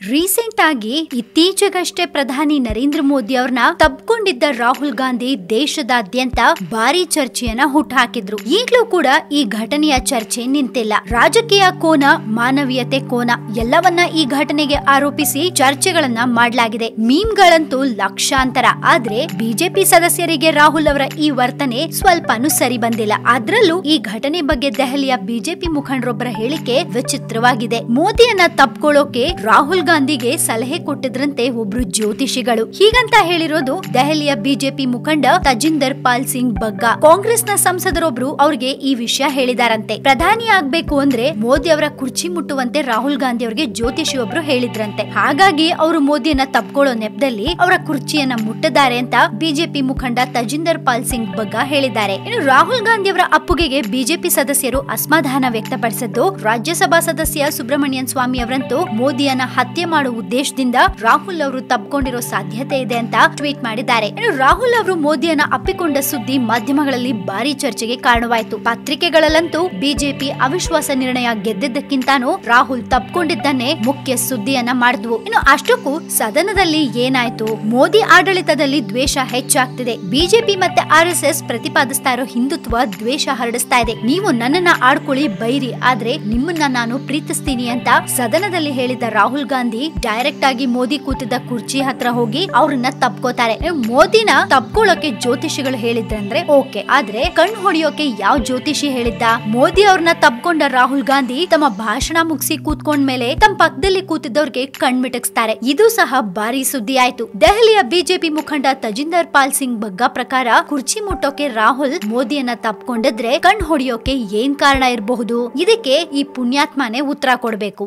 Recent ಆಗಿ ಇತ್ತೀಚೆಗಷ್ಟೇ ಪ್ರಧಾನಿ ನರೇಂದ್ರ ಮೋದಿ ಅವ್ರನ್ನ ತಬ್ಕೊಂಡಿದ್ದ ರಾಹುಲ್ ಗಾಂಧಿ ದೇಶದಾದ್ಯಂತ ಭಾರಿ ಚರ್ಚೆಯನ್ನ ಹುಟ್ಟುಹಾಕಿದ್ರು ಈಗಲೂ ಕೂಡ ಈ ಘಟನೆಯ ಚರ್ಚೆ ನಿಂತಿಲ್ಲ. ರಾಜಕೀಯ ಕೋನ, ಮಾನವೀಯತೆ ಕೋನ ಎಲ್ಲವನ್ನ ಈ ಘಟನೆಗೆ ಆರೋಪಿಸಿ ಚರ್ಚೆಗಳನ್ನ ಮಾಡಲಾಗಿದೆ. ಮೀಮ್ಗಳಂತೂ ಲಕ್ಷಾಂತರ. ಆದ್ರೆ ಬಿಜೆಪಿ ಸದಸ್ಯರಿಗೆ ರಾಹುಲ್ ಅವರ ಈ ವರ್ತನೆ ಸ್ವಲ್ಪನೂ ಸರಿ ಬಂದಿಲ್ಲ. ಅದ್ರಲ್ಲೂ ಈ ಘಟನೆ ಬಗ್ಗೆ ದೆಹಲಿಯ ಬಿಜೆಪಿ ಮುಖಂಡರೊಬ್ಬರ ಹೇಳಿಕೆ ವಿಚಿತ್ರವಾಗಿದೆ. ಮೋದಿಯನ್ನ ತಪ್ಕೊಳ್ಳೋಕೆ ರಾಹುಲ್ ಗಾಂಧಿಗೆ ಸಲಹೆ ಕೊಟ್ಟಿದ್ರಂತೆ ಒಬ್ರು ಜ್ಯೋತಿಷಿಗಳು. ಹೀಗಂತ ಹೇಳಿರೋದು ದೆಹಲಿಯ ಬಿಜೆಪಿ ಮುಖಂಡ ತಜಿಂದರ್ ಪಾಲ್ ಸಿಂಗ್ ಬಗ್ಗಾ. ಕಾಂಗ್ರೆಸ್ನ ಸಂಸದರೊಬ್ರು ಅವ್ರಿಗೆ ಈ ವಿಷಯ ಹೇಳಿದಾರಂತೆ. ಪ್ರಧಾನಿ ಆಗ್ಬೇಕು ಅಂದ್ರೆ ಮೋದಿ ಅವರ ಕುರ್ಚಿ ಮುಟ್ಟುವಂತೆ ರಾಹುಲ್ ಗಾಂಧಿ ಅವರಿಗೆ ಜ್ಯೋತಿಷಿ ಒಬ್ರು ಹೇಳಿದ್ರಂತೆ. ಹಾಗಾಗಿ ಅವರು ಮೋದಿಯನ್ನ ತಪ್ಕೊಳ್ಳೋ ನೆಪದಲ್ಲಿ ಅವರ ಕುರ್ಚಿಯನ್ನ ಮುಟ್ಟಿದ್ದಾರೆ ಅಂತ ಬಿಜೆಪಿ ಮುಖಂಡ ತಜಿಂದರ್ ಪಾಲ್ ಸಿಂಗ್ ಬಗ್ಗಾ ಹೇಳಿದ್ದಾರೆ. ಇನ್ನು ರಾಹುಲ್ ಗಾಂಧಿ ಅವರ ಅಪ್ಪುಗೆಗೆ ಬಿಜೆಪಿ ಸದಸ್ಯರು ಅಸಮಾಧಾನ ವ್ಯಕ್ತಪಡಿಸಿದ್ದು, ರಾಜ್ಯಸಭಾ ಸದಸ್ಯ ಸುಬ್ರಹ್ಮಣ್ಯನ್ ಸ್ವಾಮಿ ಅವರಂತೂ ಮೋದಿಯನ್ನ ಹತ್ಯೆ ಮಾಡುವ ಉದ್ದೇಶದಿಂದ ರಾಹುಲ್ ಅವರು ತಪ್ಪಿಕೊಂಡಿರೋ ಸಾಧ್ಯತೆ ಇದೆ ಅಂತ ಟ್ವೀಟ್ ಮಾಡಿದ್ದಾರೆ. ಇನ್ನು ರಾಹುಲ್ ಅವರು ಮೋದಿಯನ್ನ ಅಪ್ಪಿಕೊಂಡ ಸುದ್ದಿ ಮಾಧ್ಯಮಗಳಲ್ಲಿ ಭಾರಿ ಚರ್ಚೆಗೆ ಕಾರಣವಾಯಿತು. ಪತ್ರಿಕೆಗಳಲ್ಲಂತೂ ಬಿಜೆಪಿ ಅವಿಶ್ವಾಸ ನಿರ್ಣಯ ಗೆದ್ದಿದ್ದಕ್ಕಿಂತಾನು ರಾಹುಲ್ ತಪ್ಪಿಕೊಂಡಿದ್ದನ್ನೇ ಮುಖ್ಯ ಸುದ್ದಿಯನ್ನ ಮಾಡಿದ್ವು. ಇನ್ನು ಅಷ್ಟಕ್ಕೂ ಸದನದಲ್ಲಿ ಏನಾಯ್ತು? ಮೋದಿ ಆಡಳಿತದಲ್ಲಿ ದ್ವೇಷ ಹೆಚ್ಚಾಗ್ತಿದೆ. ಬಿಜೆಪಿ ಮತ್ತೆ ಆರ್ ಎಸ್ ಎಸ್ ಪ್ರತಿಪಾದಿಸ್ತಾ ಇರೋ ಹಿಂದುತ್ವ ದ್ವೇಷ ಹರಡಿಸ್ತಾ ಇದೆ. ನೀವು ನನ್ನನ್ನ ಆಡ್ಕೊಳ್ಳಿ ಬೈರಿ, ಆದ್ರೆ ನಿಮ್ಮನ್ನ ನಾನು ಪ್ರೀತಿಸ್ತೀನಿ ಅಂತ ಸದನದಲ್ಲಿ ಹೇಳಿದ ರಾಹುಲ್ ಗಾಂಧಿ ಡೈರೆಕ್ಟ್ ಆಗಿ ಮೋದಿ ಕೂತಿದ್ದ ಕುರ್ಚಿ ಹತ್ರ ಹೋಗಿ ಅವ್ರನ್ನ ತಪ್ಕೋತಾರೆ. ಮೋದಿನ ತಪ್ಕೊಳ್ಳೋಕೆ ಜ್ಯೋತಿಷಿಗಳು ಹೇಳಿದ್ರಂದ್ರೆ ಓಕೆ. ಆದ್ರೆ ಕಣ್ ಹೊಡಿಯೋಕೆ ಯಾವ ಜ್ಯೋತಿಷಿ ಹೇಳಿದ್ದ? ಮೋದಿ ಅವ್ರನ್ನ ತಪ್ಕೊಂಡ ರಾಹುಲ್ ಗಾಂಧಿ ತಮ್ಮ ಭಾಷಣ ಮುಗಿಸಿ ಕೂತ್ಕೊಂಡ್ಮೇಲೆ ತಮ್ಮ ಪಕ್ಕದಲ್ಲಿ ಕೂತಿದ್ದವ್ರಿಗೆ ಕಣ್ ಮಿಟಕ್ಸ್ತಾರೆ. ಇದು ಸಹ ಭಾರಿ ಸುದ್ದಿ ಆಯ್ತು. ದೆಹಲಿಯ ಬಿಜೆಪಿ ಮುಖಂಡ ತಜಿಂದರ್ ಪಾಲ್ ಸಿಂಗ್ ಬಗ್ಗಾ ಪ್ರಕಾರ ಕುರ್ಚಿ ಮುಟ್ಟೋಕೆ ರಾಹುಲ್ ಮೋದಿಯನ್ನ ತಪ್ಕೊಂಡಿದ್ರೆ ಕಣ್ ಹೊಡಿಯೋಕೆ ಏನ್ ಕಾರಣ ಇರಬಹುದು? ಇದಕ್ಕೆ ಈ ಪುಣ್ಯಾತ್ಮನೇ ಉತ್ತರ ಕೊಡ್ಬೇಕು.